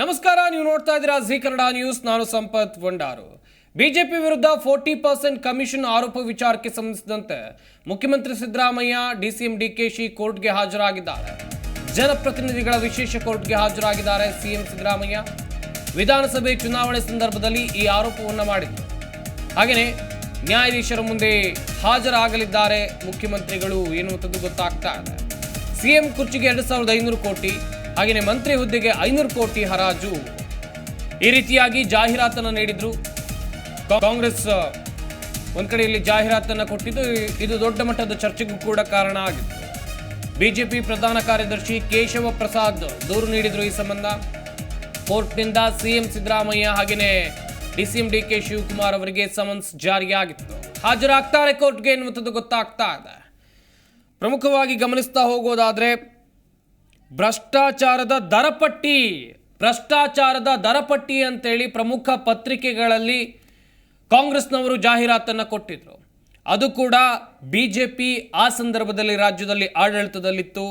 ನಮಸ್ಕಾರ, ನೀವು ನೋಡ್ತಾ ಇದ್ದೀರಾ ಜಿ ಕನ್ನಡ ನ್ಯೂಸ್. ನಾನು ಸಂಪತ್ ಭಂಡಾರು. ಬಿಜೆಪಿ ವಿರುದ್ಧ ಫೋರ್ಟಿ ಪರ್ಸೆಂಟ್ ಕಮಿಷನ್ ಆರೋಪ ವಿಚಾರಕ್ಕೆ ಸಂಬಂಧಿಸಿದಂತೆ ಮುಖ್ಯಮಂತ್ರಿ ಸಿದ್ದರಾಮಯ್ಯ, ಡಿಸಿಎಂ ಡಿಕೆಶಿ ಕೋರ್ಟ್ಗೆ ಹಾಜರಾಗಿದ್ದಾರೆ. ಜನಪ್ರತಿನಿಧಿಗಳ ವಿಶೇಷ ಕೋರ್ಟ್ಗೆ ಹಾಜರಾಗಿದ್ದಾರೆ ಸಿಎಂ ಸಿದ್ದರಾಮಯ್ಯ. ವಿಧಾನಸಭೆ ಚುನಾವಣೆ ಸಂದರ್ಭದಲ್ಲಿ ಈ ಆರೋಪವನ್ನು ಮಾಡಿದ್ರು. ಹಾಗೆಯೇ ನ್ಯಾಯಾಧೀಶರ ಮುಂದೆ ಹಾಜರಾಗಲಿದ್ದಾರೆ ಮುಖ್ಯಮಂತ್ರಿಗಳು ಎನ್ನುವಂಥದ್ದು ಗೊತ್ತಾಗ್ತಾ ಇದೆ ಸಿಎಂ ಕುರ್ಚಿಗೆ ಎರಡು ಸಾವಿರದ ಐನೂರು ಕೋಟಿ ಹಾಗೆಯೇ ಮಂತ್ರಿ ಹುದ್ದೆಗೆ ಐನೂರು ಕೋಟಿ ಹರಾಜು. ಈ ರೀತಿಯಾಗಿ ಜಾಹೀರಾತನ್ನು ನೀಡಿದ್ರು. ಕಾಂಗ್ರೆಸ್ ಒಂದು ಕಡೆಯಲ್ಲಿ ಜಾಹೀರಾತನ್ನು ಕೊಟ್ಟಿದ್ದು, ಇದು ದೊಡ್ಡ ಮಟ್ಟದ ಚರ್ಚೆಗೂ ಕೂಡ ಕಾರಣ ಆಗಿತ್ತು. ಬಿಜೆಪಿ ಪ್ರಧಾನ ಕಾರ್ಯದರ್ಶಿ ಕೇಶವ ಪ್ರಸಾದ್ ದೂರು ನೀಡಿದ್ರು ಈ ಸಂಬಂಧ. ಕೋರ್ಟ್ನಿಂದ ಸಿಎಂ ಸಿದ್ದರಾಮಯ್ಯ ಹಾಗೆಯೇ ಡಿಸಿಎಂ ಡಿ ಕೆ ಶಿವಕುಮಾರ್ ಅವರಿಗೆ ಸಮನ್ಸ್ ಜಾರಿಯಾಗಿತ್ತು. ಹಾಜರಾಗ್ತಾರೆ ಕೋರ್ಟ್ಗೆ ಎನ್ನುವಂಥದ್ದು ಗೊತ್ತಾಗ್ತಾ ಇದೆ. ಪ್ರಮುಖವಾಗಿ ಗಮನಿಸ್ತಾ ಹೋಗೋದಾದ್ರೆ ಭ್ರಷ್ಟಾಚಾರದ ದರಪಟ್ಟಿ ಭ್ರಷ್ಟಾಚಾರದ ದರಪಟ್ಟಿ ಅಂತೇಳಿ ಪ್ರಮುಖ ಪತ್ರಿಕೆಗಳಲ್ಲಿ ಕಾಂಗ್ರೆಸ್ನವರು ಜಾಹೀರಾತನ್ನು ಕೊಟ್ಟಿದ್ದರು ಅದು ಕೂಡ ಬಿ ಜೆ ಪಿ ಆ ಸಂದರ್ಭದಲ್ಲಿ ರಾಜ್ಯದಲ್ಲಿ ಆಡಳಿತದಲ್ಲಿತ್ತು.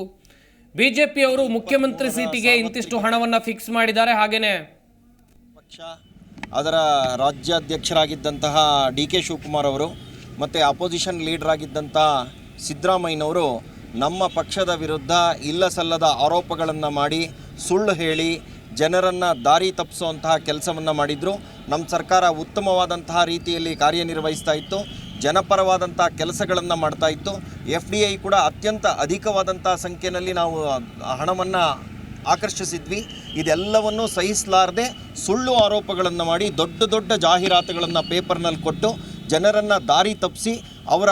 ಬಿ ಜೆ ಪಿಯವರು ಮುಖ್ಯಮಂತ್ರಿ ಸೀಟಿಗೆ ಇಂತಿಷ್ಟು ಹಣವನ್ನು ಫಿಕ್ಸ್ ಮಾಡಿದ್ದಾರೆ. ಹಾಗೇನೆ ಪಕ್ಷ, ಅದರ ರಾಜ್ಯಾಧ್ಯಕ್ಷರಾಗಿದ್ದಂತಹ ಡಿ ಕೆ ಶಿವಕುಮಾರ್ ಅವರು ಮತ್ತು ಅಪೋಸಿಷನ್ ಲೀಡರ್ ಆಗಿದ್ದಂಥ ಸಿದ್ದರಾಮಯ್ಯನವರು ನಮ್ಮ ಪಕ್ಷದ ವಿರುದ್ಧ ಇಲ್ಲ ಸಲ್ಲದ ಆರೋಪಗಳನ್ನು ಮಾಡಿ ಸುಳ್ಳು ಹೇಳಿ ಜನರನ್ನು ದಾರಿ ತಪ್ಪಿಸುವಂತಹ ಕೆಲಸವನ್ನು ಮಾಡಿದರು. ನಮ್ಮ ಸರ್ಕಾರ ಉತ್ತಮವಾದಂತಹ ರೀತಿಯಲ್ಲಿ ಕಾರ್ಯನಿರ್ವಹಿಸ್ತಾ ಇತ್ತು. ಜನಪರವಾದಂಥ ಕೆಲಸಗಳನ್ನು ಮಾಡ್ತಾ ಇತ್ತು. ಎಫ್ ಡಿ ಐ ಕೂಡ ಅತ್ಯಂತ ಅಧಿಕವಾದಂಥ ಸಂಖ್ಯೆಯಲ್ಲಿ ನಾವು ಹಣವನ್ನು ಆಕರ್ಷಿಸಿದ್ವಿ. ಇದೆಲ್ಲವನ್ನು ಸಹಿಸಲಾರದೆ ಸುಳ್ಳು ಆರೋಪಗಳನ್ನು ಮಾಡಿ ದೊಡ್ಡ ದೊಡ್ಡ ಜಾಹೀರಾತುಗಳನ್ನು ಪೇಪರ್ನಲ್ಲಿ ಕೊಟ್ಟು ಜನರನ್ನು ದಾರಿ ತಪ್ಪಿಸಿ ಅವರ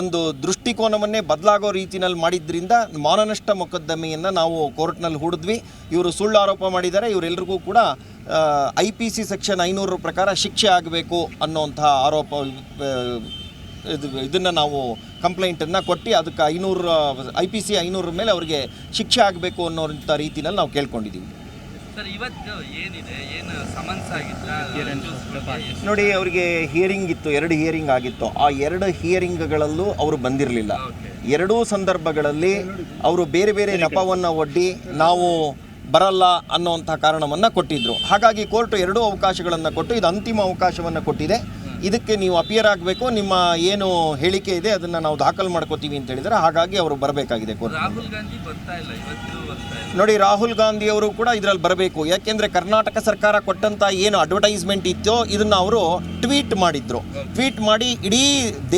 ಒಂದು ದೃಷ್ಟಿಕೋನವನ್ನೇ ಬದಲಾಗೋ ರೀತಿಯಲ್ಲಿ ಮಾಡಿದ್ರಿಂದ ಮಾನನಷ್ಟ ಮೊಕದ್ದಮೆಯನ್ನು ನಾವು ಕೋರ್ಟ್ನಲ್ಲಿ ಹೂಡಿದ್ವಿ. ಇವರು ಸುಳ್ಳು ಆರೋಪ ಮಾಡಿದ್ದಾರೆ. ಇವರೆಲ್ಲರಿಗೂ ಕೂಡ ಐ ಪಿ ಸಿ ಸೆಕ್ಷನ್ ಐನೂರರ ಪ್ರಕಾರ ಶಿಕ್ಷೆ ಆಗಬೇಕು ಅನ್ನೋಂತಹ ಆರೋಪ ಇದು, ಇದನ್ನು ನಾವು ಕಂಪ್ಲೇಂಟನ್ನು ಕೊಟ್ಟು ಅದಕ್ಕೆ ಐನೂರು, ಐ ಪಿ ಸಿ ಐನೂರ ಮೇಲೆ ಅವರಿಗೆ ಶಿಕ್ಷೆ ಆಗಬೇಕು ಅನ್ನೋಂಥ ರೀತಿಯಲ್ಲಿ ನಾವು ಕೇಳ್ಕೊಂಡಿದ್ದೀವಿ. ಸರ್ ಇವತ್ತು ಏನಿದೆ? ಏನು ಸಮನ್ಸ್ ಆಗಿತ್ತ? ನೋಡಿ ಅವರಿಗೆ ಹಿಯರಿಂಗ್ ಇತ್ತು ಎರಡು ಹಿಯರಿಂಗ್ ಆಗಿತ್ತು. ಆ ಎರಡು ಹಿಯರಿಂಗ್ಗಳಲ್ಲೂ ಅವರು ಬಂದಿರಲಿಲ್ಲ. ಎರಡೂ ಸಂದರ್ಭಗಳಲ್ಲಿ ಅವರು ಬೇರೆ ಬೇರೆ ನೆಪವನ್ನು ಒಡ್ಡಿ ನಾವು ಬರಲ್ಲ ಅನ್ನೋವಂಥ ಕಾರಣವನ್ನು ಕೊಟ್ಟಿದ್ದರು ಹಾಗಾಗಿ ಕೋರ್ಟ್ ಎರಡೂ ಅವಕಾಶಗಳನ್ನು ಕೊಟ್ಟು ಇದು ಅಂತಿಮ ಅವಕಾಶವನ್ನು ಕೊಟ್ಟಿದೆ. ಇದಕ್ಕೆ ನೀವು ಅಪಿಯರ್ ಆಗಬೇಕು ನಿಮ್ಮ ಏನು ಹೇಳಿಕೆ ಇದೆ ಅದನ್ನು ನಾವು ದಾಖಲು ಮಾಡ್ಕೋತೀವಿ ಅಂತ ಹೇಳಿದರೆ ಹಾಗಾಗಿ ಅವರು ಬರಬೇಕಾಗಿದೆ ರಾಹುಲ್ ಗಾಂಧಿ ಬರ್ತಾ ಇಲ್ಲ ಇವತ್ತು ಬರ್ತಾ ಇಲ್ಲ. ನೋಡಿ ರಾಹುಲ್ ಗಾಂಧಿ ಅವರು ಕೂಡ ಇದರಲ್ಲಿ ಬರಬೇಕು. ಯಾಕೆಂದ್ರೆ ಕರ್ನಾಟಕ ಸರ್ಕಾರ ಕೊಟ್ಟಂತ ಏನು ಅಡ್ವರ್ಟೈಸ್ಮೆಂಟ್ ಇತ್ತೋ ಇದನ್ನ ಅವರು ಟ್ವೀಟ್ ಮಾಡಿದ್ರು. ಟ್ವೀಟ್ ಮಾಡಿ ಇಡೀ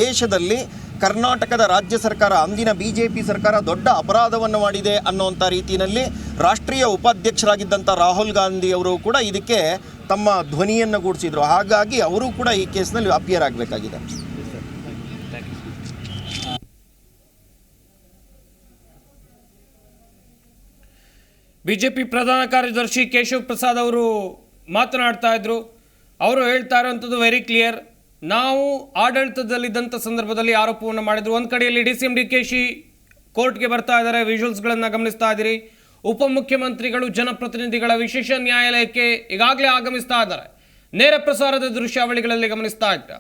ದೇಶದಲ್ಲಿ ಕರ್ನಾಟಕದ ರಾಜ್ಯ ಸರ್ಕಾರ ಅಂದಿನ ಬಿ ಜೆ ಪಿ ಸರ್ಕಾರ ದೊಡ್ಡ ಅಪರಾಧವನ್ನು ಮಾಡಿದೆ ಅನ್ನೋಂಥ ರೀತಿಯಲ್ಲಿ ರಾಷ್ಟ್ರೀಯ ಉಪಾಧ್ಯಕ್ಷರಾಗಿದ್ದಂಥ ರಾಹುಲ್ ಗಾಂಧಿ ಅವರು ಕೂಡ ಇದಕ್ಕೆ ತಮ್ಮ ಧ್ವನಿಯನ್ನು ಗೂಡಿಸಿದ್ರು. ಹಾಗಾಗಿ ಅವರು ಕೂಡ ಈ ಕೇಸ್ನಲ್ಲಿ ಅಪಿಯರ್ ಆಗಬೇಕಾಗಿದೆ. ಬಿಜೆಪಿ ಪ್ರಧಾನ ಕಾರ್ಯದರ್ಶಿ ಕೇಶವ್ ಪ್ರಸಾದ್ ಅವರು ಮಾತನಾಡ್ತಾ ಇದ್ರು. ಅವರು ಹೇಳ್ತಾ ಇರುವಂಥದ್ದು ವೆರಿ ಕ್ಲಿಯರ್ ನಾವು ಆಡಳಿತದಲ್ಲಿದ್ದಂಥ ಸಂದರ್ಭದಲ್ಲಿ ಆರೋಪವನ್ನು ಮಾಡಿದ್ರು. ಒಂದು ಕಡೆಯಲ್ಲಿ D C M D K she ಕೋರ್ಟ್ಗೆ ಬರ್ತಾ ಇದ್ದಾರೆ. ವಿಜುವಲ್ಸ್ಗಳನ್ನು ಗಮನಿಸ್ತಾ ಇದ್ದೀರಿ. ಉಪಮುಖ್ಯಮಂತ್ರಿಗಳು, ಜನಪ್ರತಿನಿಧಿಗಳ ವಿಶೇಷ ನ್ಯಾಯಾಲಯಕ್ಕೆ ಈಗಾಗಲೇ ಆಗಮಿಸ್ತಾ ಇದ್ದಾರೆ. ನೇರ ಪ್ರಸಾರದ ದೃಶ್ಯಾವಳಿಗಳಲ್ಲಿ ಗಮನಿಸ್ತಾ ಇದ್ದ.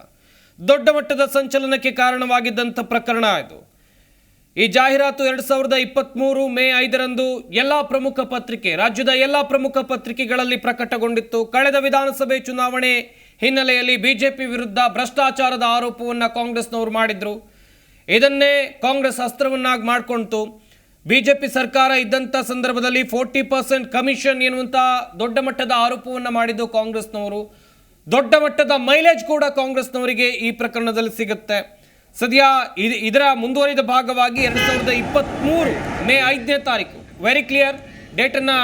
ದೊಡ್ಡ ಮಟ್ಟದ ಸಂಚಲನಕ್ಕೆ ಕಾರಣವಾಗಿದ್ದಂಥ ಪ್ರಕರಣ ಇದು. ಈ ಜಾಹೀರಾತು ಎರಡು ಸಾವಿರದ ಇಪ್ಪತ್ತ್ಮೂರು ಮೇ ಐದರಂದು ಎಲ್ಲ ಪ್ರಮುಖ ಪತ್ರಿಕೆ, ರಾಜ್ಯದ ಎಲ್ಲ ಪ್ರಮುಖ ಪತ್ರಿಕೆಗಳಲ್ಲಿ ಪ್ರಕಟಗೊಂಡಿತ್ತು. ಕಳೆದ ವಿಧಾನಸಭೆ ಚುನಾವಣೆ ಹಿನ್ನೆಲೆಯಲ್ಲಿ ಬಿಜೆಪಿ ವಿರುದ್ಧ ಭ್ರಷ್ಟಾಚಾರದ ಆರೋಪವನ್ನು ಕಾಂಗ್ರೆಸ್ನವರು ಮಾಡಿದ್ರು. ಇದನ್ನೇ ಕಾಂಗ್ರೆಸ್ ಅಸ್ತ್ರವನ್ನಾಗಿ ಮಾಡಿಕೊಂತು ಬಿಜೆಪಿ ಸರ್ಕಾರ ಇದ್ದಂಥ ಸಂದರ್ಭದಲ್ಲಿ ಫೋರ್ಟಿ ಪರ್ಸೆಂಟ್ ಕಮಿಷನ್ ಎನ್ನುವಂಥ ದೊಡ್ಡ ಮಟ್ಟದ ಆರೋಪವನ್ನು ಮಾಡಿದ್ದು ಕಾಂಗ್ರೆಸ್ನವರು. ದೊಡ್ಡ ಮಟ್ಟದ ಮೈಲೇಜ್ ಕೂಡ ಕಾಂಗ್ರೆಸ್ನವರಿಗೆ ಈ ಪ್ರಕರಣದಲ್ಲಿ ಸಿಗುತ್ತೆ. ಸದ್ಯ ಇದ್- ಇದರ ಮುಂದುವರಿದ ಭಾಗವಾಗಿ ಎರಡು ಸಾವಿರದ ಇಪ್ಪತ್ತ್ಮೂರು ಮೇ ಐದನೇ ತಾರೀಕು. ವೆರಿ ಕ್ಲಿಯರ್ ಡೇಟನ್ನು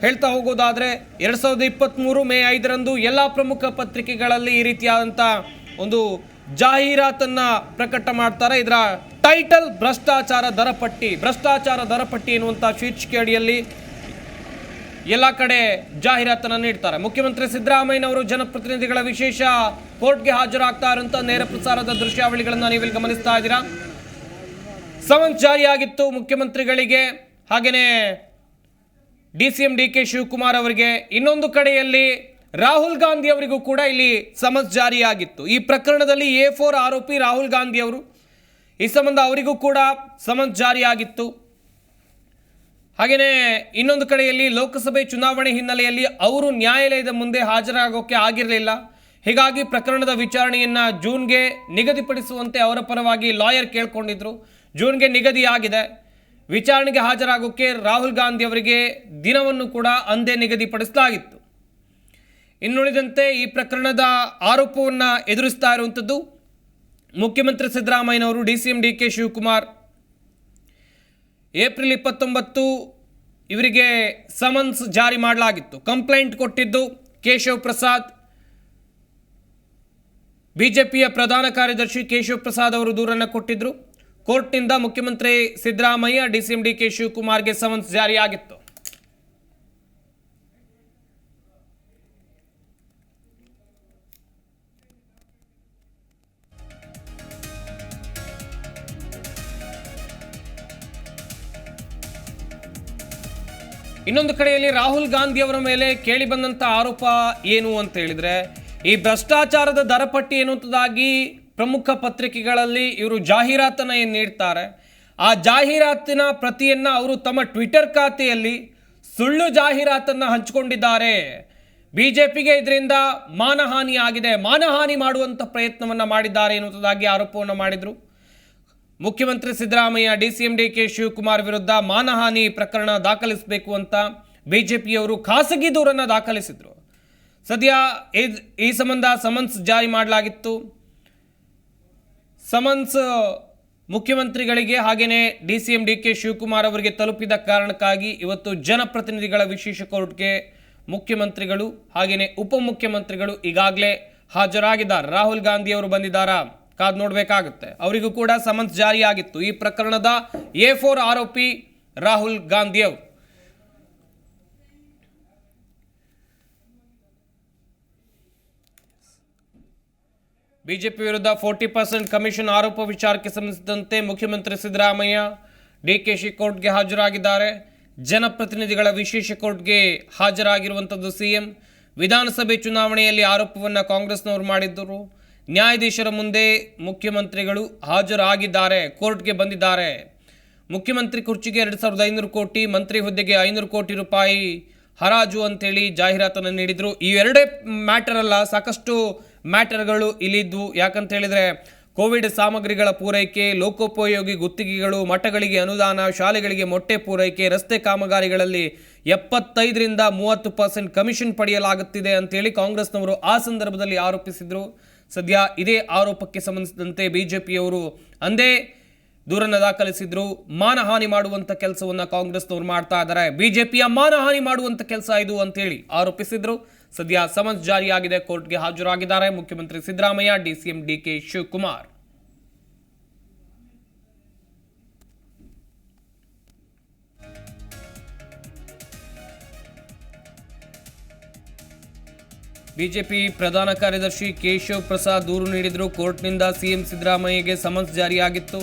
ಹೇಳ್ತಾ ಹೋಗೋದಾದರೆ ಎರಡು ಸಾವಿರದ ಇಪ್ಪತ್ತ್ಮೂರು ಮೇ ಐದರಂದು ಎಲ್ಲ ಪ್ರಮುಖ ಪತ್ರಿಕೆಗಳಲ್ಲಿ ಈ ರೀತಿಯಾದಂಥ ಒಂದು ಜಾಹೀರಾತನ್ನು ಪ್ರಕಟ ಮಾಡ್ತಾರೆ. ಇದರ ಟೈಟಲ್ ಭ್ರಷ್ಟಾಚಾರ ದರಪಟ್ಟಿ ಭ್ರಷ್ಟಾಚಾರ ದರಪಟ್ಟಿ ಎನ್ನುವಂಥ ಶೀರ್ಷಿಕೆ ಅಡಿಯಲ್ಲಿ ಎಲ್ಲ ಕಡೆ ಜಾಹೀರಾತನ್ನು ನೀಡ್ತಾರೆ. ಮುಖ್ಯಮಂತ್ರಿ ಸಿದ್ದರಾಮಯ್ಯನವರು ಜನಪ್ರತಿನಿಧಿಗಳ ವಿಶೇಷ ಕೋರ್ಟ್ಗೆ ಹಾಜರಾಗ್ತಾ ಇರುವಂಥ ನೇರ ಪ್ರಸಾರದ ದೃಶ್ಯಾವಳಿಗಳನ್ನು ನೀವಿಲ್ಲಿ ಗಮನಿಸ್ತಾ ಇದ್ದೀರಾ? ಸಮನ್ಸ್ ಜಾರಿಯಾಗಿತ್ತು ಮುಖ್ಯಮಂತ್ರಿಗಳಿಗೆ. ಹಾಗೆಯೇ D C M D K Shivakumar ಅವರಿಗೆ. ಇನ್ನೊಂದು ಕಡೆಯಲ್ಲಿ ರಾಹುಲ್ ಗಾಂಧಿ ಅವರಿಗೂ ಕೂಡ ಇಲ್ಲಿ ಸಮನ್ಸ್ ಜಾರಿಯಾಗಿತ್ತು. ಈ ಪ್ರಕರಣದಲ್ಲಿ ಎ ಫೋರ್ ಆರೋಪಿ ರಾಹುಲ್ ಗಾಂಧಿ ಅವರು ಈ ಸಂಬಂಧ ಅವರಿಗೂ ಕೂಡ ಸಮನ್ಸ್ ಜಾರಿಯಾಗಿತ್ತು. ಹಾಗೆಯೇ ಇನ್ನೊಂದು ಕಡೆಯಲ್ಲಿ ಲೋಕಸಭೆ ಚುನಾವಣೆ ಹಿನ್ನೆಲೆಯಲ್ಲಿ ಅವರು ನ್ಯಾಯಾಲಯದ ಮುಂದೆ ಹಾಜರಾಗೋಕೆ ಆಗಿರಲಿಲ್ಲ. ಹೀಗಾಗಿ ಪ್ರಕರಣದ ವಿಚಾರಣೆಯನ್ನು ಜೂನ್ಗೆ ನಿಗದಿಪಡಿಸುವಂತೆ ಅವರ ಪರವಾಗಿ ಲಾಯರ್ ಕೇಳ್ಕೊಂಡಿದ್ರು. ಜೂನ್ಗೆ ನಿಗದಿಯಾಗಿದೆ. ವಿಚಾರಣೆಗೆ ಹಾಜರಾಗೋಕೆ ರಾಹುಲ್ ಗಾಂಧಿ ಅವರಿಗೆ ದಿನವನ್ನು ಕೂಡ ಅಂದೇ ನಿಗದಿಪಡಿಸಲಾಗಿತ್ತು. ಇನ್ನುಳಿದಂತೆ ಈ ಪ್ರಕರಣದ ಆರೋಪವನ್ನು ಎದುರಿಸ್ತಾ ಇರುವಂಥದ್ದು ಮುಖ್ಯಮಂತ್ರಿ ಸಿದ್ದರಾಮಯ್ಯನವರು D C M D K Shivakumar April ಇಪ್ಪತ್ತೊಂಬತ್ತು ಇವರಿಗೆ ಸಮನ್ಸ್ ಜಾರಿ ಮಾಡಲಾಗಿತ್ತು. ಕಂಪ್ಲೇಂಟ್ ಕೊಟ್ಟಿದ್ದು ಕೇಶವ್ ಪ್ರಸಾದ್. ಬಿಜೆಪಿಯ ಪ್ರಧಾನ ಕಾರ್ಯದರ್ಶಿ ಕೇಶವ್ ಪ್ರಸಾದ್ ಅವರು ದೂರನ್ನು ಕೊಟ್ಟಿದ್ದರು ಕೋರ್ಟ್ನಿಂದ ಮುಖ್ಯಮಂತ್ರಿ Siddaramaiah D C M D K ಶಿವಕುಮಾರ್ಗೆ summons ಜಾರಿಯಾಗಿತ್ತು. ಇನ್ನೊಂದು ಕಡೆಯಲ್ಲಿ ರಾಹುಲ್ ಗಾಂಧಿ ಅವರ ಮೇಲೆ ಕೇಳಿ ಬಂದಂಥ ಆರೋಪ ಏನು ಅಂತ ಹೇಳಿದ್ರೆ, ಈ ಭ್ರಷ್ಟಾಚಾರದ ದರಪಟ್ಟಿ ಎನ್ನುವಂಥದ್ದಾಗಿ ಪ್ರಮುಖ ಪತ್ರಿಕೆಗಳಲ್ಲಿ ಇವರು ಜಾಹೀರಾತನ್ನು ಏನು ನೀಡ್ತಾರೆ, ಆ ಜಾಹೀರಾತಿನ ಪ್ರತಿಯನ್ನ ಅವರು ತಮ್ಮ ಟ್ವಿಟರ್ ಖಾತೆಯಲ್ಲಿ ಸುಳ್ಳು ಜಾಹೀರಾತನ್ನ ಹಂಚಿಕೊಂಡಿದ್ದಾರೆ. ಪಿಗೆ ಇದರಿಂದ ಮಾನಹಾನಿ ಆಗಿದೆ. ಮಾನಹಾನಿ ಮಾಡುವಂತ ಪ್ರಯತ್ನವನ್ನ ಮಾಡಿದ್ದಾರೆ ಎನ್ನುವುದಾಗಿ ಆರೋಪವನ್ನು ಮಾಡಿದ್ರು. ಮುಖ್ಯಮಂತ್ರಿ Siddaramaiah D C M D K Shivakumar ವಿರುದ್ಧ ಮಾನಹಾನಿ ಪ್ರಕರಣ ದಾಖಲಿಸಬೇಕು ಅಂತ ಬಿಜೆಪಿಯವರು ಖಾಸಗಿ ದೂರನ್ನು ದಾಖಲಿಸಿದ್ರು. ಸದ್ಯ ಈ ಸಂಬಂಧ ಸಮನ್ಸ್ ಜಾರಿ ಮಾಡಲಾಗಿತ್ತು. ಸಮನ್ಸ್ ಮುಖ್ಯಮಂತ್ರಿಗಳಿಗೆ ಹಾಗೆಯೇ D C M D K Shivakumar ಅವರಿಗೆ ತಲುಪಿದ ಕಾರಣಕ್ಕಾಗಿ ಇವತ್ತು ಜನಪ್ರತಿನಿಧಿಗಳ ವಿಶೇಷ ಕೋರ್ಟ್ಗೆ ಮುಖ್ಯಮಂತ್ರಿಗಳು ಹಾಗೆಯೇ ಉಪಮುಖ್ಯಮಂತ್ರಿಗಳು ಈಗಾಗಲೇ ಹಾಜರಾಗಿದ್ದಾರೆ. ರಾಹುಲ್ ಗಾಂಧಿ ಅವರು ಬಂದಿದ್ದಾರಾ? ಕಾದ್ ನೋಡಬೇಕಾಗುತ್ತೆ. ಅವರಿಗೂ ಕೂಡ ಸಮನ್ಸ್ ಜಾರಿಯಾಗಿತ್ತು. ಈ ಪ್ರಕರಣದ ಎ ಫೋರ್ ಆರೋಪಿ ರಾಹುಲ್ ಗಾಂಧಿ ಅವರು ಬಿಜೆಪಿ ವಿರುದ್ಧ ಫೋರ್ಟಿ ಪರ್ಸೆಂಟ್ ಕಮಿಷನ್ ಆರೋಪ ವಿಚಾರಕ್ಕೆ ಸಂಬಂಧಿಸಿದಂತೆ ಮುಖ್ಯಮಂತ್ರಿ ಸಿದ್ದರಾಮಯ್ಯ ಡಿಕೆಶಿ ಕೋರ್ಟ್ಗೆ ಹಾಜರಾಗಿದ್ದಾರೆ. ಜನಪ್ರತಿನಿಧಿಗಳ ವಿಶೇಷ ಕೋರ್ಟ್ಗೆ ಹಾಜರಾಗಿರುವಂಥದ್ದು ಸಿಎಂ. ವಿಧಾನಸಭೆ ಚುನಾವಣೆಯಲ್ಲಿ ಆರೋಪವನ್ನು ಕಾಂಗ್ರೆಸ್ನವರು ಮಾಡಿದ್ದರು. ನ್ಯಾಯಾಧೀಶರ ಮುಂದೆ ಮುಖ್ಯಮಂತ್ರಿಗಳು ಹಾಜರಾಗಿದ್ದಾರೆ, ಕೋರ್ಟ್ಗೆ ಬಂದಿದ್ದಾರೆ. ಮುಖ್ಯಮಂತ್ರಿ ಕುರ್ಚಿಗೆ ಎರಡು ಸಾವಿರದ ಐನೂರು ಕೋಟಿ, ಮಂತ್ರಿ ಹುದ್ದೆಗೆ ಐನೂರು ಕೋಟಿ ರೂಪಾಯಿ ಹರಾಜು ಅಂತೇಳಿ ಜಾಹೀರಾತನ್ನು ನೀಡಿದರು. ಈ ಎರಡೇ ಮ್ಯಾಟರ್ ಅಲ್ಲ ಸಾಕಷ್ಟು ಮ್ಯಾಟರ್ಗಳು ಇಲ್ಲಿದ್ವು ಯಾಕಂತ ಹೇಳಿದರೆ ಕೋವಿಡ್ ಸಾಮಗ್ರಿಗಳ ಪೂರೈಕೆ, ಲೋಕೋಪಯೋಗಿ ಗುತ್ತಿಗೆಗಳು, ಮಠಗಳಿಗೆ ಅನುದಾನ, ಶಾಲೆಗಳಿಗೆ ಮೊಟ್ಟೆ ಪೂರೈಕೆ, ರಸ್ತೆ ಕಾಮಗಾರಿಗಳಲ್ಲಿ ಎಪ್ಪತ್ತೈದರಿಂದ ಮೂವತ್ತು ಪರ್ಸೆಂಟ್ ಕಮಿಷನ್ ಪಡೆಯಲಾಗುತ್ತಿದೆ ಅಂತೇಳಿ ಕಾಂಗ್ರೆಸ್ನವರು ಆ ಸಂದರ್ಭದಲ್ಲಿ ಆರೋಪಿಸಿದರು. ಸದ್ಯ ಇದೇ ಆರೋಪಕ್ಕೆ ಸಂಬಂಧಿಸಿದಂತೆ ಬಿಜೆಪಿಯವರು ಅಂದೇ ದೂರನ್ನು ದಾಖಲಿಸಿದ್ರು. ಮಾನಹಾನಿ ಮಾಡುವಂಥ ಕೆಲಸವನ್ನು ಕಾಂಗ್ರೆಸ್ನವರು ಮಾಡ್ತಾ ಇದ್ದಾರೆ ಬಿಜೆಪಿಯ ಮಾನಹಾನಿ ಮಾಡುವಂಥ ಕೆಲಸ ಇದು ಅಂತೇಳಿ ಆರೋಪಿಸಿದ್ರು. ಸದ್ಯ ಸಮನ್ಸ್ ಜಾರಿಯಾಗಿದೆ. ಕೋರ್ಟ್ಗೆ ಹಾಜರಾಗಿದ್ದಾರೆ. ಮುಖ್ಯಮಂತ್ರಿ Siddaramaiah, DCM DK Shivakumar. BJP ಪ್ರಧಾನ ಕಾರ್ಯದರ್ಶಿ ಕೇಶವ್ ಪ್ರಸಾದ್ ದೂರು ನೀಡಿದ್ರು. ಕೋರ್ಟ್ನಿಂದ ಸಿಎಂ ಸಿದ್ದರಾಮಯ್ಯಗೆ ಸಮನ್ಸ್ ಜಾರಿಯಾಗಿತ್ತು.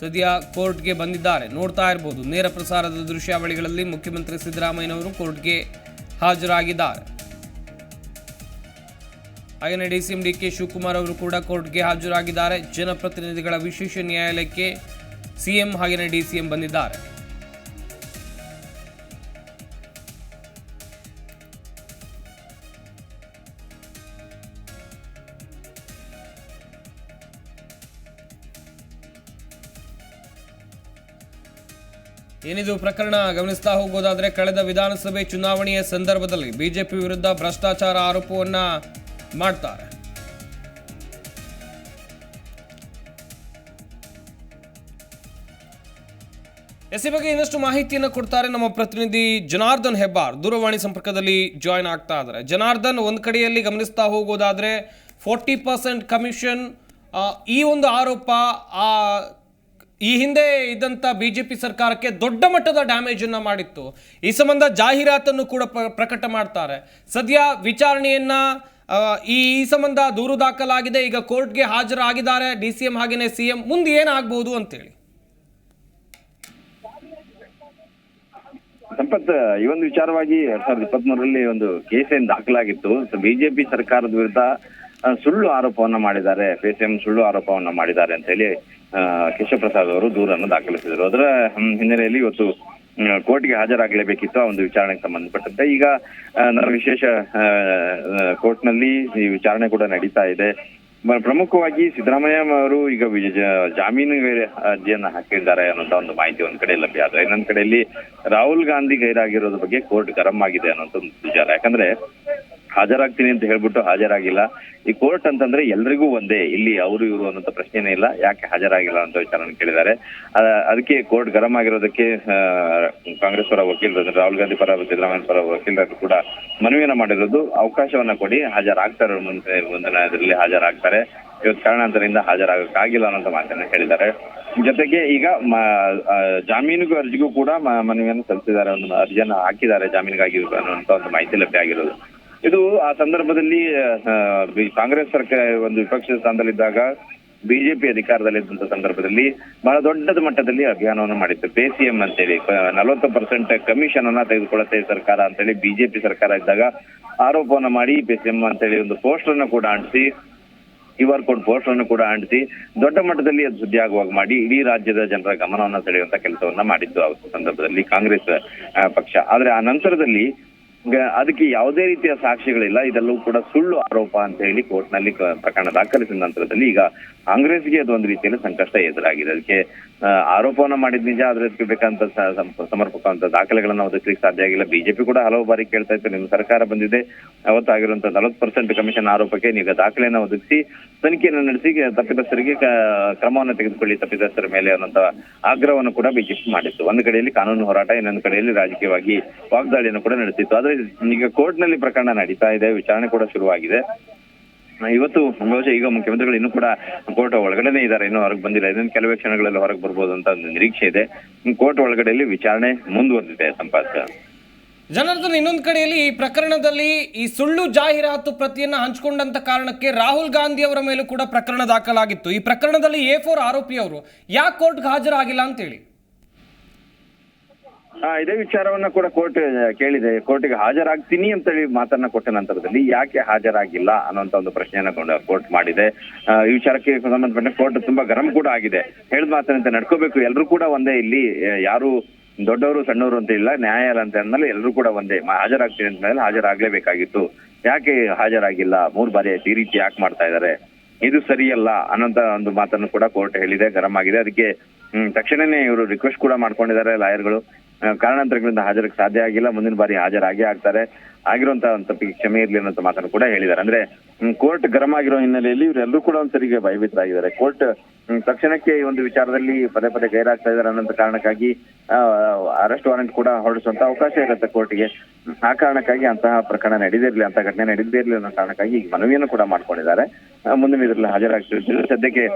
ಸದ್ಯ ಕೋರ್ಟ್ಗೆ ಬಂದಿದ್ದಾರೆ. ನೋಡ್ತಾ ಇರಬಹುದು ನೇರ ಪ್ರಸಾರದ ದೃಶ್ಯಾವಳಿಗಳಲ್ಲಿ ಮುಖ್ಯಮಂತ್ರಿ ಸಿದ್ದರಾಮಯ್ಯನವರು ಕೋರ್ಟ್ಗೆ ಹಾಜರಾಗಿದ್ದಾರೆ. ಹಾಗೆಯೇ D C M D K Shivakumar ಅವರು ಕೂಡ ಕೋರ್ಟ್ಗೆ ಹಾಜರಾಗಿದ್ದಾರೆ. ಜನಪ್ರತಿನಿಧಿಗಳ ವಿಶೇಷ ನ್ಯಾಯಾಲಯಕ್ಕೆ ಸಿಎಂ ಹಾಗೆಯೇ ಡಿ ಸಿ ಎಂ ಬಂದಿದ್ದಾರೆ. ಏನಿದು ಪ್ರಕರಣ? ಗಮನಿಸ್ತಾ ಹೋಗೋದಾದರೆ ಕಳೆದ ವಿಧಾನಸಭೆ ಚುನಾವಣೆಯ ಸಂದರ್ಭದಲ್ಲಿ ಬಿಜೆಪಿ ವಿರುದ್ಧ ಭ್ರಷ್ಟಾಚಾರ ಆರೋಪವನ್ನ ಮಾಡ್ತಾರೆ. ಎಸ್ಸಿ ಬಗ್ಗೆ ಇನ್ನಷ್ಟು ಮಾಹಿತಿಯನ್ನು ಕೊಡ್ತಾರೆ ನಮ್ಮ ಪ್ರತಿನಿಧಿ ಜನಾರ್ದನ್ ಹೆಬ್ಬಾರ್. ದೂರವಾಣಿ ಸಂಪರ್ಕದಲ್ಲಿ ಜಾಯ್ನ್ ಆಗ್ತಾ ಇದ್ದಾರೆ. ಜನಾರ್ದನ್, ಒಂದು ಕಡೆಯಲ್ಲಿ ಗಮನಿಸ್ತಾ ಹೋಗೋದಾದ್ರೆ ಫೋರ್ಟಿ ಪರ್ಸೆಂಟ್ ಕಮಿಷನ್ ಈ ಒಂದು ಆರೋಪ, ಆ ಈ ಹಿಂದೆ ಇದ್ದಂಥ ಬಿಜೆಪಿ ಸರ್ಕಾರಕ್ಕೆ ದೊಡ್ಡ ಮಟ್ಟದ ಡ್ಯಾಮೇಜ್ ಅನ್ನ ಮಾಡಿತ್ತು. ಈ ಸಂಬಂಧ ಜಾಹೀರಾತನ್ನು ಕೂಡ ಪ್ರ- ಪ್ರಕಟ ಮಾಡ್ತಾರೆ. ಸದ್ಯ ವಿಚಾರಣೆಯನ್ನ ಈ ಈ ಸಂಬಂಧ ದೂರು ದಾಖಲಾಗಿದೆ. ಈಗ ಕೋರ್ಟ್ಗೆ ಹಾಜರಾಗಿದ್ದಾರೆ. ಡಿ ಸಿ ಎಂ ಹಾಗೇನೆ ಸಿ ಎಂ. ಮುಂದೆ ಏನಾಗ್ಬೋದು ಅಂತೇಳಿ. ಸಂಪತ್, ಈ ಒಂದು ವಿಚಾರವಾಗಿ ಎರಡ್ ಸಾವಿರದ ಇಪ್ಪತ್ಮೂರರಲ್ಲಿ ಒಂದು ಕೇಸ್ ಏನ್ ದಾಖಲಾಗಿತ್ತು ಬಿಜೆಪಿ ಸರ್ಕಾರದ ವಿರುದ್ಧ ಸುಳ್ಳು ಆರೋಪವನ್ನ ಮಾಡಿದ್ದಾರೆ. ಪೇಸಿಎಂ ಸುಳ್ಳು ಆರೋಪವನ್ನ ಮಾಡಿದ್ದಾರೆ ಅಂತ ಹೇಳಿ ಕೇಶವ ಪ್ರಸಾದ್ ಅವರು ದೂರನ್ನು ದಾಖಲಿಸಿದರು. ಅದರ ಹಿನ್ನೆಲೆಯಲ್ಲಿ ಇವತ್ತು ಕೋರ್ಟ್ಗೆ ಹಾಜರಾಗಲೇಬೇಕಿತ್ತು ಆ ಒಂದು ವಿಚಾರಣೆಗೆ ಸಂಬಂಧಪಟ್ಟಂತೆ. ಈಗ ವಿಶೇಷ ಕೋರ್ಟ್ನಲ್ಲಿ ಈ ವಿಚಾರಣೆ ಕೂಡ ನಡೀತಾ ಇದೆ. ಪ್ರಮುಖವಾಗಿ ಸಿದ್ದರಾಮಯ್ಯ ಅವರು ಈಗ ಜಾಮೀನು ಅರ್ಜಿಯನ್ನ ಹಾಕಿದ್ದಾರೆ ಅನ್ನೋಂತ ಒಂದು ಮಾಹಿತಿ ಒಂದ್ ಕಡೆ ಲಭ್ಯ ಆದ್ರೆ, ಇನ್ನೊಂದ್ ಕಡೆಯಲ್ಲಿ ರಾಹುಲ್ ಗಾಂಧಿ ಗೈರಾಗಿರೋದ್ರ ಬಗ್ಗೆ ಕೋರ್ಟ್ ಗರಂ ಆಗಿದೆ ಅನ್ನೋಂತ ಒಂದು ವಿಚಾರ. ಯಾಕಂದ್ರೆ ಹಾಜರಾಗ್ತೀನಿ ಅಂತ ಹೇಳ್ಬಿಟ್ಟು ಹಾಜರಾಗಿಲ್ಲ. ಈ ಕೋರ್ಟ್ ಅಂತಂದ್ರೆ ಎಲ್ರಿಗೂ ಒಂದೇ. ಇಲ್ಲಿ ಅವರು, ಇವರು ಅನ್ನೋಂಥ ಪ್ರಶ್ನೆನೇ ಇಲ್ಲ. ಯಾಕೆ ಹಾಜರಾಗಿಲ್ಲ ಅಂತ ವಿಚಾರನ ಕೇಳಿದ್ದಾರೆ. ಅದಕ್ಕೆ ಕೋರ್ಟ್ ಗರಂ ಆಗಿರೋದಕ್ಕೆ ಕಾಂಗ್ರೆಸ್ ಪರ ವಕೀಲರು ರಾಹುಲ್ ಗಾಂಧಿ ಪರ, ಸಿದ್ದರಾಮಯ್ಯ ಪರ ವಕೀಲರು ಕೂಡ ಮನವಿಯನ್ನ ಮಾಡಿರೋದು. ಅವಕಾಶವನ್ನ ಕೊಡಿ. ಹಾಜರಾಗ್ತಾರೆ ಮುಂದೆ ಮುಂದಿನ ಹಾಜರಾಗ್ತಾರೆ. ಇವತ್ತು ಕಾರಣಾಂತರದಿಂದ ಹಾಜರಾಗಕ್ಕಾಗಿಲ್ಲ ಅನ್ನೋಂಥ ಮಾತನ್ನ ಹೇಳಿದ್ದಾರೆ. ಜೊತೆಗೆ ಈಗ ಜಾಮೀನಿಗೂ ಅರ್ಜಿಗೂ ಕೂಡ ಮನವಿಯನ್ನು ಸಲ್ಲಿಸಿದ್ದಾರೆ. ಒಂದು ಅರ್ಜಿಯನ್ನ ಹಾಕಿದ್ದಾರೆ. ಜಾಮೀನಿಗಾಗಿ ಅನ್ನುವಂತ ಒಂದು ಮಾಹಿತಿ ಲಭ್ಯ ಆಗಿರೋದು. ಇದು ಆ ಸಂದರ್ಭದಲ್ಲಿ ಕಾಂಗ್ರೆಸ್ ಸರ್ಕಾರ ಒಂದು ವಿಪಕ್ಷದ ಸ್ಥಾನದಲ್ಲಿದ್ದಾಗ ಬಿಜೆಪಿ ಅಧಿಕಾರದಲ್ಲಿದ್ದಂತ ಸಂದರ್ಭದಲ್ಲಿ ಬಹಳ ದೊಡ್ಡದ ಮಟ್ಟದಲ್ಲಿ ಅಭಿಯಾನವನ್ನು ಮಾಡಿತ್ತು. ಪೇ ಸಿ ಎಂ ಅಂತೇಳಿ ನಲವತ್ತು ಪರ್ಸೆಂಟ್ ಕಮಿಷನ್ ಅನ್ನ ತೆಗೆದುಕೊಳ್ಳುತ್ತೆ ಸರ್ಕಾರ ಅಂತೇಳಿ ಬಿಜೆಪಿ ಸರ್ಕಾರ ಇದ್ದಾಗ ಆರೋಪವನ್ನ ಮಾಡಿ ಪೇ ಸಿ ಎಂ ಅಂತೇಳಿ ಒಂದು ಪೋಸ್ಟರ್ ಅನ್ನು ಕೂಡ ಅಂಟಿಸಿ, ಕ್ಯೂ ಆರ್ ಕೋಡ್ ಪೋಸ್ಟರ್ ಅನ್ನು ಕೂಡ ಅಂಟಿಸಿ ದೊಡ್ಡ ಮಟ್ಟದಲ್ಲಿ ಅದು ಸುದ್ದಿ ಆಗುವಾಗ ಮಾಡಿ ಇಡೀ ರಾಜ್ಯದ ಜನರ ಗಮನವನ್ನ ಸೆಳೆಯುವಂತ ಕೆಲಸವನ್ನ ಮಾಡಿದ್ದು ಆ ಸಂದರ್ಭದಲ್ಲಿ ಕಾಂಗ್ರೆಸ್ ಪಕ್ಷ. ಆದ್ರೆ ಆ ನಂತರದಲ್ಲಿ ಅದಕ್ಕೆ ಯಾವುದೇ ರೀತಿಯ ಸಾಕ್ಷಿಗಳಿಲ್ಲ. ಇದೆಲ್ಲವೂ ಕೂಡ ಸುಳ್ಳು ಆರೋಪ ಅಂತ ಹೇಳಿ ಕೋರ್ಟ್ನಲ್ಲಿ ಕ- ಪ್ರಕರಣ ದಾಖಲಿಸಿದ ನಂತರದಲ್ಲಿ ಈಗ ಕಾಂಗ್ರೆಸ್ಗೆ ಅದು ಒಂದು ರೀತಿಯಲ್ಲಿ ಸಂಕಷ್ಟ ಎದುರಾಗಿದೆ. ಅದಕ್ಕೆ ಆರೋಪವನ್ನ ಮಾಡಿದ್ ನಿಜ, ಆದ್ರೆ ಅದಕ್ಕೆ ಬೇಕಂತ ಸಮರ್ಪಕವಂತ ದಾಖಲೆಗಳನ್ನ ಒದಗಿಸ್ಲಿಕ್ಕೆ ಸಾಧ್ಯ ಆಗಿಲ್ಲ. ಬಿಜೆಪಿ ಕೂಡ ಹಲವು ಬಾರಿ ಕೇಳ್ತಾ ಇತ್ತು, ನಿಮ್ಮ ಸರ್ಕಾರ ಬಂದಿದೆ, ಅವತ್ತಾಗಿರುವಂತ ನಲವತ್ತು ಪರ್ಸೆಂಟ್ ಕಮಿಷನ್ ಆರೋಪಕ್ಕೆ ನೀವು ದಾಖಲೆಯನ್ನ ಒದಗಿಸಿ ತನಿಖೆಯನ್ನು ನಡೆಸಿ ತಪ್ಪಿತಸ್ಥರಿಗೆ ಕ್ರಮವನ್ನು ತೆಗೆದುಕೊಳ್ಳಿ, ತಪ್ಪಿತಸ್ಥರ ಮೇಲೆ ಅನ್ನೋಂತ ಆಗ್ರಹವನ್ನು ಕೂಡ ಬಿಜೆಪಿ ಮಾಡಿತ್ತು. ಒಂದು ಕಡೆಯಲ್ಲಿ ಕಾನೂನು ಹೋರಾಟ, ಇನ್ನೊಂದು ಕಡೆಯಲ್ಲಿ ರಾಜಕೀಯವಾಗಿ ವಾಗ್ದಾಳಿಯನ್ನು ಕೂಡ ನಡೆಸಿತ್ತು. ಆದ್ರೆ ಈಗ ಕೋರ್ಟ್ನಲ್ಲಿ ಪ್ರಕರಣ ನಡೀತಾ ಇದೆ, ವಿಚಾರಣೆ ಕೂಡ ಶುರುವಾಗಿದೆ. ಇವತ್ತು ಬಹುಶಃ ಈಗ ಮುಖ್ಯಮಂತ್ರಿಗಳು ಇನ್ನೂ ಕೂಡ ಕೋರ್ಟ್ ಒಳಗಡೆನೆ ಇದ್ದಾರೆ, ಇನ್ನೂ ಹೊರಗೆ ಬಂದಿಲ್ಲ. ಇನ್ನೊಂದು ಕೆಲವೇ ಕ್ಷಣಗಳಲ್ಲಿ ಹೊರಗೆ ಬರ್ಬೋದು ಅಂತ ಒಂದು ನಿರೀಕ್ಷೆ ಇದೆ. ಕೋರ್ಟ್ ಒಳಗಡೆಯಲ್ಲಿ ವಿಚಾರಣೆ ಮುಂದುವರೆದಿದೆ ಸಂಪಾದ ಜನಾರ್ದನ್, ಇನ್ನೊಂದು ಕಡೆಯಲ್ಲಿ ಈ ಪ್ರಕರಣದಲ್ಲಿ ಈ ಸುಳ್ಳು ಜಾಹೀರಾತು ಪ್ರತಿಯನ್ನ ಹಂಚಿಕೊಂಡಂತ ಕಾರಣಕ್ಕೆ ರಾಹುಲ್ ಗಾಂಧಿ ಅವರ ಮೇಲೂ ಕೂಡ ಪ್ರಕರಣ ದಾಖಲಾಗಿತ್ತು. ಈ ಪ್ರಕರಣದಲ್ಲಿ ಎ ಫೋರ್ ಆರೋಪಿಯವರು. ಯಾಕೆ ಕೋರ್ಟ್ಗೆ ಹಾಜರಾಗಿಲ್ಲ ಅಂತೇಳಿ? ಆ, ಇದೇ ವಿಚಾರವನ್ನ ಕೂಡ ಕೋರ್ಟ್ ಕೇಳಿದೆ. ಕೋರ್ಟಿಗೆ ಹಾಜರಾಗ್ತೀನಿ ಅಂತೇಳಿ ಮಾತನ್ನ ಕೊಟ್ಟ ನಂತರದಲ್ಲಿ ಯಾಕೆ ಹಾಜರಾಗಿಲ್ಲ ಅನ್ನುವಂತ ಒಂದು ಪ್ರಶ್ನೆಯನ್ನ ಕೋರ್ಟ್ ಮಾಡಿದೆ. ಈ ವಿಚಾರಕ್ಕೆ ಸಂಬಂಧಪಟ್ಟ ಕೋರ್ಟ್ ತುಂಬಾ ಗರಂ ಕೂಡ ಆಗಿದೆ. ಹೇಳಿದ ಮಾತನಂತೆ ನಡ್ಕೋಬೇಕು. ಎಲ್ಲರೂ ಕೂಡ ಒಂದೇ ಇಲ್ಲಿ ಯಾರು ದೊಡ್ಡವರು ಸಣ್ಣವರು ಅಂತ ಇಲ್ಲ ನ್ಯಾಯಾಲಯ ಅಂತ ಅಂದ್ಮೇಲೆ ಎಲ್ಲರೂ ಕೂಡ ಒಂದೇ. ಹಾಜರಾಗ್ತೀನಿ ಅಂತ ಮೇಲೆ ಹಾಜರಾಗ್ಲೇಬೇಕಾಗಿತ್ತು. ಯಾಕೆ ಹಾಜರಾಗಿಲ್ಲ? ಮೂರು ಬಾರಿ ಈ ರೀತಿ ಯಾಕೆ ಮಾಡ್ತಾ ಇದ್ದಾರೆ? ಇದು ಸರಿಯಲ್ಲ ಅನ್ನೋಂತ ಒಂದು ಮಾತನ್ನು ಕೂಡ ಕೋರ್ಟ್ ಹೇಳಿದೆ. ಗರಂ ಆಗಿದೆ. ಅದಕ್ಕೆ ತಕ್ಷಣನೇ ಇವರು ರಿಕ್ವೆಸ್ಟ್ ಕೂಡ ಮಾಡ್ಕೊಂಡಿದ್ದಾರೆ ಲಾಯರ್ಗಳು. ಕಾರಣಾಂತರಗಳಿಂದ ಹಾಜರಕ್ಕೆ ಸಾಧ್ಯ ಆಗಿಲ್ಲ. ಮುಂದಿನ ಬಾರಿ ಹಾಜರಾಗಿ ಆಗ್ತಾರೆ. ಆಗಿರುವಂತ ಒಂದು ತಪ್ಪಿಗೆ ಕ್ಷಮೆ ಇರಲಿ ಅನ್ನೋ ಮಾತನ್ನು ಕೂಡ ಹೇಳಿದ್ದಾರೆ. ಅಂದ್ರೆ ಕೋರ್ಟ್ ಗರಂ ಆಗಿರೋ ಹಿನ್ನೆಲೆಯಲ್ಲಿ ಇವರೆಲ್ಲರೂ ಕೂಡ ಒಂದ್ಸರಿಗೆ ಭಯಭೀತರಾಗಿದ್ದಾರೆ. ಕೋರ್ಟ್ ತಕ್ಷಣಕ್ಕೆ ಈ ಒಂದು ವಿಚಾರದಲ್ಲಿ ಪದೇ ಪದೇ ಗೈರಾಗ್ತಾ ಇದ್ದಾರೆ ಅನ್ನೋ ಕಾರಣಕ್ಕಾಗಿ ಅರೆಸ್ಟ್ ವಾರೆಂಟ್ ಕೂಡ ಹೊರಡಿಸುವಂತ ಅವಕಾಶ ಇರುತ್ತೆ ಕೋರ್ಟ್ಗೆ. ಆ ಕಾರಣಕ್ಕಾಗಿ ಅಂತಹ ಪ್ರಕರಣ ನಡೆದಿರ್ಲಿ ಅಂತ ಘಟನೆ ನಡೆದೇ ಇರಲಿ ಅನ್ನೋ ಕಾರಣಕ್ಕಾಗಿ ಮನವಿಯನ್ನು ಕೂಡ ಮಾಡ್ಕೊಂಡಿದ್ದಾರೆ. ಮುಂದಿನ ಇದರಲ್ಲಿ ಹಾಜರಾಗ್ತಿರ್ತೀವಿ ಸದ್ಯಕ್ಕೆ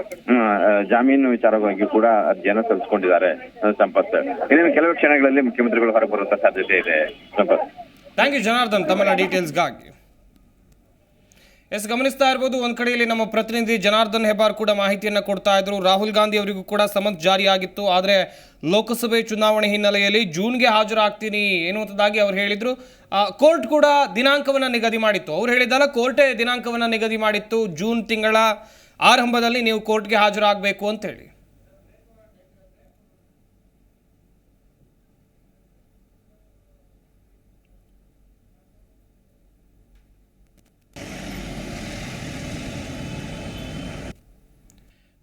ಜಾಮೀನು ವಿಚಾರವಾಗಿ ಕೂಡ ಅರ್ಜಿಯನ್ನು ಸಲ್ಲಿಸಿಕೊಂಡಿದ್ದಾರೆ ಸಂಪತ್. ಇನ್ನೇನು ಕೆಲವು ಕ್ಷಣಗಳಲ್ಲಿ ಮುಖ್ಯಮಂತ್ರಿಗಳು ಹೊರಗೆ ಬರುವಂತ ಸಾಧ್ಯತೆ ಇದೆ, ಸಂಪತ್. Thank you Janardhan. ತಮ್ಮ ಡೀಟೇಲ್ಸ್ಗಾಗಿ. ಎಸ್, ಗಮನಿಸ್ತಾ ಇರ್ಬೋದು, ಒಂದು ಕಡೆಯಲ್ಲಿ ನಮ್ಮ ಪ್ರತಿನಿಧಿ ಜನಾರ್ದನ್ ಹೆಬ್ಬಾರ್ ಕೂಡ ಮಾಹಿತಿಯನ್ನು ಕೊಡ್ತಾ ಇದ್ರು. ರಾಹುಲ್ ಗಾಂಧಿ ಅವರಿಗೂ ಕೂಡ ಸಮನ್ಸ್ ಜಾರಿಯಾಗಿತ್ತು. ಆದರೆ ಲೋಕಸಭೆ ಚುನಾವಣೆ ಹಿನ್ನೆಲೆಯಲ್ಲಿ ಜೂನ್ಗೆ ಹಾಜರಾಗ್ತೀನಿ ಎನ್ನುವಂಥದ್ದಾಗಿ ಅವ್ರು ಹೇಳಿದ್ರು. ಕೋರ್ಟ್ ಕೂಡ ದಿನಾಂಕವನ್ನು ನಿಗದಿ ಮಾಡಿತ್ತು. ಅವ್ರು ಹೇಳಿದ್ದಲ್ಲ, ಕೋರ್ಟೇ ದಿನಾಂಕವನ್ನು ನಿಗದಿ ಮಾಡಿತ್ತು. ಜೂನ್ ತಿಂಗಳ ಆರಂಭದಲ್ಲಿ ನೀವು ಕೋರ್ಟ್ಗೆ ಹಾಜರಾಗಬೇಕು ಅಂತ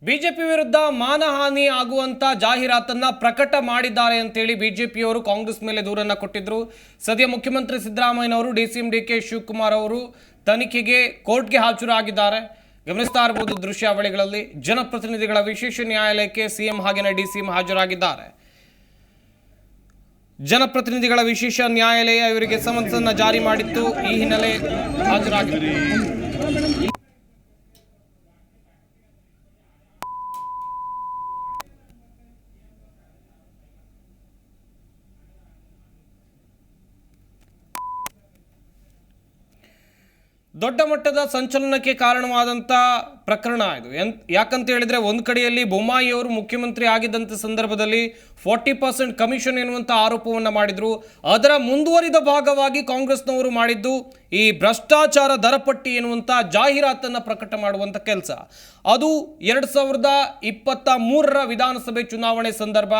ಬಿಜೆಪಿ ವಿರುದ್ಧ ಮಾನಹಾನಿ ಆಗುವಂತ ಜಾಹೀರಾತನ್ನ ಪ್ರಕಟ ಮಾಡಿದ್ದಾರೆ ಅಂತೇಳಿ ಬಿಜೆಪಿಯವರು ಕಾಂಗ್ರೆಸ್ ಮೇಲೆ ದೂರನ್ನ ಕೊಟ್ಟಿದ್ರು. ಸದ್ಯ ಮುಖ್ಯಮಂತ್ರಿ ಸಿದ್ದರಾಮಯ್ಯನವರು D C M D K Shivakumar ಅವರು ತನಿಖೆಗೆ ಕೋರ್ಟ್ಗೆ ಹಾಜರಾಗಿದ್ದಾರೆ. ಗಮನಿಸ್ತಾ ಇರಬಹುದು ದೃಶ್ಯಾವಳಿಗಳಲ್ಲಿ. ಜನಪ್ರತಿನಿಧಿಗಳ ವಿಶೇಷ ನ್ಯಾಯಾಲಯಕ್ಕೆ ಸಿಎಂ ಹಾಗೆಯೇ ಡಿ ಸಿ ಹಾಜರಾಗಿದ್ದಾರೆ. ಜನಪ್ರತಿನಿಧಿಗಳ ವಿಶೇಷ ನ್ಯಾಯಾಲಯ ಇವರಿಗೆ ಸಮನ್ಸ್ ಅನ್ನ ಜಾರಿ ಮಾಡಿತ್ತು. ಈ ಹಿನ್ನೆಲೆ ಹಾಜರಾಗಿದ್ದಾರೆ. ದೊಡ್ಡ ಮಟ್ಟದ ಸಂಚಲನಕ್ಕೆ ಕಾರಣವಾದಂಥ ಪ್ರಕರಣ ಇದು. ಎನ್, ಯಾಕಂತ ಹೇಳಿದರೆ ಒಂದು ಕಡೆಯಲ್ಲಿ ಬೊಮ್ಮಾಯಿ ಅವರು ಮುಖ್ಯಮಂತ್ರಿ ಆಗಿದ್ದಂಥ ಸಂದರ್ಭದಲ್ಲಿ ಫಾರ್ಟಿ ಪರ್ಸೆಂಟ್ ಕಮಿಷನ್ ಎನ್ನುವಂಥ ಆರೋಪವನ್ನು ಮಾಡಿದರು. ಅದರ ಮುಂದುವರಿದ ಭಾಗವಾಗಿ ಕಾಂಗ್ರೆಸ್ನವರು ಮಾಡಿದ್ದು ಈ ಭ್ರಷ್ಟಾಚಾರ ದರಪಟ್ಟಿ ಎನ್ನುವಂಥ ಜಾಹೀರಾತನ್ನು ಪ್ರಕಟ ಮಾಡುವಂಥ ಕೆಲಸ. ಅದು ಎರಡು ಸಾವಿರದ ಇಪ್ಪತ್ತ ಮೂರರ ವಿಧಾನಸಭೆ ಚುನಾವಣೆ ಸಂದರ್ಭ.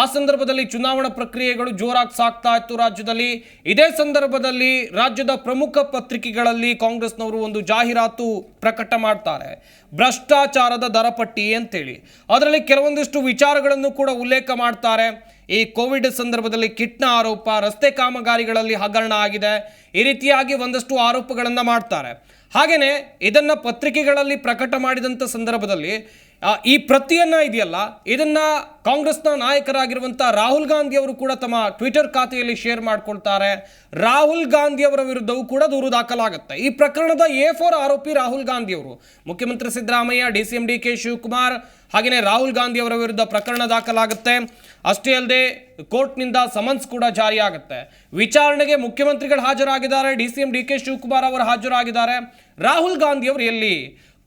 ಆ ಸಂದರ್ಭದಲ್ಲಿ ಚುನಾವಣಾ ಪ್ರಕ್ರಿಯೆಗಳು ಜೋರಾಗಿ ಸಾಕ್ತಾ ಇತ್ತು ರಾಜ್ಯದಲ್ಲಿ. ಇದೇ ಸಂದರ್ಭದಲ್ಲಿ ರಾಜ್ಯದ ಪ್ರಮುಖ ಪತ್ರಿಕೆಗಳಲ್ಲಿ ಕಾಂಗ್ರೆಸ್ನವರು ಒಂದು ಜಾಹೀರಾತು ಪ್ರಕಟ ಮಾಡ್ತಾರೆ. ಭ್ರಷ್ಟಾಚಾರದ ದರಪಟ್ಟಿ ಅಂತೇಳಿ. ಅದರಲ್ಲಿ ಕೆಲವೊಂದಿಷ್ಟು ವಿಚಾರಗಳನ್ನು ಕೂಡ ಉಲ್ಲೇಖ ಮಾಡ್ತಾರೆ. ಈ ಕೋವಿಡ್ ಸಂದರ್ಭದಲ್ಲಿ ಕಿಟ್ನ ಆರೋಪ, ರಸ್ತೆ ಕಾಮಗಾರಿಗಳಲ್ಲಿ ಹಗರಣ ಆಗಿದೆ. ಈ ರೀತಿಯಾಗಿ ಒಂದಷ್ಟು ಆರೋಪಗಳನ್ನು ಮಾಡ್ತಾರೆ. ಹಾಗೆಯೇ ಇದನ್ನು ಪತ್ರಿಕೆಗಳಲ್ಲಿ ಪ್ರಕಟ ಮಾಡಿದಂಥ ಸಂದರ್ಭದಲ್ಲಿ ಈ ಪ್ರತಿಯನ್ನ ಇದೆಯಲ್ಲ, ಇದನ್ನ ಕಾಂಗ್ರೆಸ್ನ ನಾಯಕರಾಗಿರುವಂಥ ರಾಹುಲ್ ಗಾಂಧಿ ಅವರು ಕೂಡ ತಮ್ಮ ಟ್ವಿಟರ್ ಖಾತೆಯಲ್ಲಿ ಶೇರ್ ಮಾಡ್ಕೊಳ್ತಾರೆ. ರಾಹುಲ್ ಗಾಂಧಿ ಅವರ ವಿರುದ್ಧವೂ ಕೂಡ ದೂರು ದಾಖಲಾಗುತ್ತೆ. ಈ ಪ್ರಕರಣದ ಎ ಫೋರ್ ಆರೋಪಿ ರಾಹುಲ್ ಗಾಂಧಿ ಅವರು. ಮುಖ್ಯಮಂತ್ರಿ Siddaramaiah, D C M D K Shivakumar, ಹಾಗೆಯೇ ರಾಹುಲ್ ಗಾಂಧಿ ಅವರ ವಿರುದ್ಧ ಪ್ರಕರಣ ದಾಖಲಾಗುತ್ತೆ. ಅಷ್ಟೇ ಅಲ್ಲದೆ, ಕೋರ್ಟ್ನಿಂದ ಸಮನ್ಸ್ ಕೂಡ ಜಾರಿಯಾಗುತ್ತೆ. ವಿಚಾರಣೆಗೆ ಮುಖ್ಯಮಂತ್ರಿಗಳು ಹಾಜರಾಗಿದ್ದಾರೆ, D C M D K Shivakumar ಅವರು ಹಾಜರಾಗಿದ್ದಾರೆ. ರಾಹುಲ್ ಗಾಂಧಿ ಅವರು ಎಲ್ಲಿ?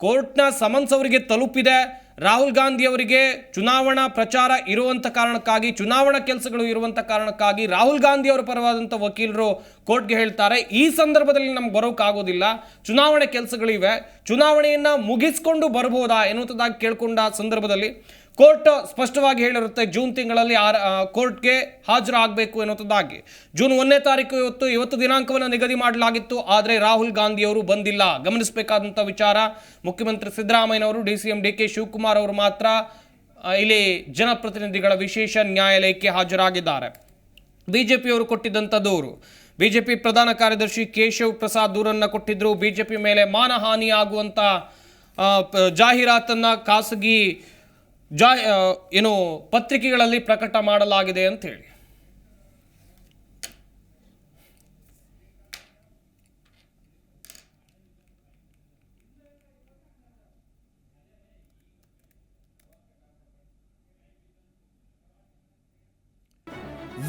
ಕೋರ್ಟ್ನ ಸಮನ್ಸ್ ಅವರಿಗೆ ತಲುಪಿದೆ. ರಾಹುಲ್ ಗಾಂಧಿ ಅವರಿಗೆ ಚುನಾವಣಾ ಪ್ರಚಾರ ಇರುವಂಥ ಕಾರಣಕ್ಕಾಗಿ, ಚುನಾವಣಾ ಕೆಲಸಗಳು ಇರುವಂಥ ಕಾರಣಕ್ಕಾಗಿ ರಾಹುಲ್ ಗಾಂಧಿ ಅವರ ಪರವಾದಂಥ ವಕೀಲರು ಕೋರ್ಟ್ಗೆ ಹೇಳ್ತಾರೆ. ಈ ಸಂದರ್ಭದಲ್ಲಿ ನಮ್ಗೆ ಬರೋಕ್ಕಾಗೋದಿಲ್ಲ ಚುನಾವಣೆ ಕೆಲಸಗಳಿವೆ. ಚುನಾವಣೆಯನ್ನು ಮುಗಿಸ್ಕೊಂಡು ಬರ್ಬೋದಾ ಎನ್ನುವಂಥದ್ದಾಗಿ ಕೇಳ್ಕೊಂಡ ಸಂದರ್ಭದಲ್ಲಿ ಕೋರ್ಟ್ ಸ್ಪಷ್ಟವಾಗಿ ಹೇಳಿರುತ್ತೆ ಜೂನ್ ತಿಂಗಳಲ್ಲಿ ಆರ್ ಕೋರ್ಟ್ಗೆ ಹಾಜರಾಗಬೇಕು ಎನ್ನುವಂಥದ್ದಾಗಿ. ಜೂನ್ ಒಂದನೇ ತಾರೀಕು ಇವತ್ತು ಇವತ್ತು ದಿನಾಂಕವನ್ನು ನಿಗದಿ ಮಾಡಲಾಗಿತ್ತು ಆದರೆ ರಾಹುಲ್ ಗಾಂಧಿ ಅವರು ಬಂದಿಲ್ಲ. ಗಮನಿಸಬೇಕಾದಂಥ ವಿಚಾರ ಮುಖ್ಯಮಂತ್ರಿ ಸಿದ್ದರಾಮಯ್ಯನವರು D C M D K Shivakumar ಅವರು ಮಾತ್ರ ಇಲ್ಲಿ ಜನಪ್ರತಿನಿಧಿಗಳ ವಿಶೇಷ ನ್ಯಾಯಾಲಯಕ್ಕೆ ಹಾಜರಾಗಿದ್ದಾರೆ. ಬಿಜೆಪಿಯವರು ಕೊಟ್ಟಿದ್ದಂಥ ದೂರು ಬಿಜೆಪಿ ಪ್ರಧಾನ ಕಾರ್ಯದರ್ಶಿ ಕೇಶವ್ ಪ್ರಸಾದ್ ದೂರನ್ನು ಕೊಟ್ಟಿದ್ದರು ಬಿಜೆಪಿ ಮೇಲೆ ಮಾನಹಾನಿ ಆಗುವಂಥ ಆ, ಪ- ಜಾಹೀರಾತನ್ನ ಖಾಸಗಿ ಜಾ ಏನು ಪತ್ರಿಕೆಗಳಲ್ಲಿ ಪ್ರಕಟ ಮಾಡಲಾಗಿದೆ ಅಂತ ಹೇಳಿ.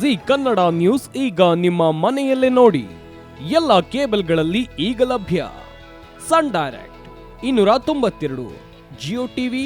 ಜಿ ಕನ್ನಡ ನ್ಯೂಸ್ ಈಗ ನಿಮ್ಮ ಮನೆಯಲ್ಲೇ ನೋಡಿ. ಎಲ್ಲ ಕೇಬಲ್ಗಳಲ್ಲಿ ಈಗ ಲಭ್ಯ. ಸನ್ ಡೈರೆಕ್ಟ್, ಇನ್ನೂರ ತೊಂಬತ್ತೆರಡು, ಜಿಯೋ ಟಿವಿ